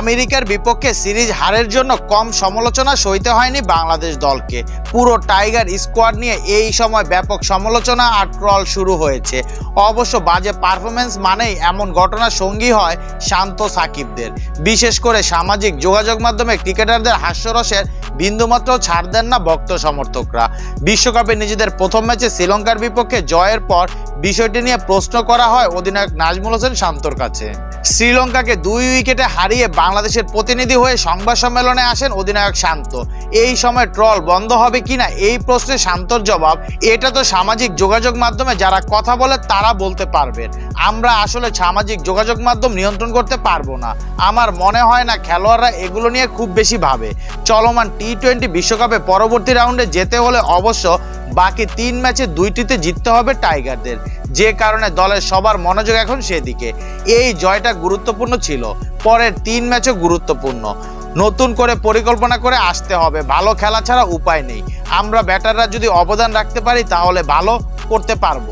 আমেরিকার বিপক্ষে সিরিজ হারের জন্য কম সমালোচনা সইতে হয়নি বাংলাদেশ দলকে। পুরো টাইগার স্কোয়াড নিয়ে এই সময় ব্যাপক সমালোচনা আর ট্রল শুরু হয়েছে। অবশ্য বাজে পারফরমেন্স মানেই এমন ঘটনা সঙ্গী হয় শান্ত সাকিবদের। বিশেষ করে সামাজিক যোগাযোগ মাধ্যমে ক্রিকেটারদের হাস্যরসের বিন্দুমাত্র ছাড় দেন না ভক্ত সমর্থকরা। বিশ্বকাপে নিজেদের প্রথম ম্যাচে শ্রীলঙ্কার বিপক্ষে জয়ের পর বিষয়টি নিয়ে প্রশ্ন করা হয় অধিনায়ক নাজমুল হোসেন শান্তর কাছে। শ্রীলঙ্কাকে দুই উইকেটে হারিয়ে বাংলাদেশের প্রতিনিধি হয়ে সংবাদ সম্মেলনে আসেন অধিনায়ক শান্ত। এই সময় ট্রল বন্ধ হবে কিনা এই প্রশ্নে শান্তর জবাব, এটা তো সামাজিক যোগাযোগ মাধ্যমে যারা কথা বলে তারা বলতে পারবেন আমরা আসলে সামাজিক যোগাযোগ মাধ্যম নিয়ন্ত্রণ করতে পারব না। আমার মনে হয় না খেলোয়াড়রা এগুলো নিয়ে খুব বেশি ভাবে। চলমান টি টোয়েন্টি বিশ্বকাপে পরবর্তী রাউন্ডে যেতে হলে অবশ্য বাকি তিন ম্যাচে দুইটিতে জিততে হবে টাইগারদের। যে কারণে দলের সবার মনোযোগ এখন সেদিকে। এই জয়টা গুরুত্বপূর্ণ ছিল। পরের তিন ম্যাচও গুরুত্বপূর্ণ। নতুন করে পরিকল্পনা করে আসতে হবে। ভালো খেলা ছাড়া উপায় নেই। আমরা ব্যাটাররা যদি অবদান রাখতে পারি, তাহলে ভালো করতে পারব।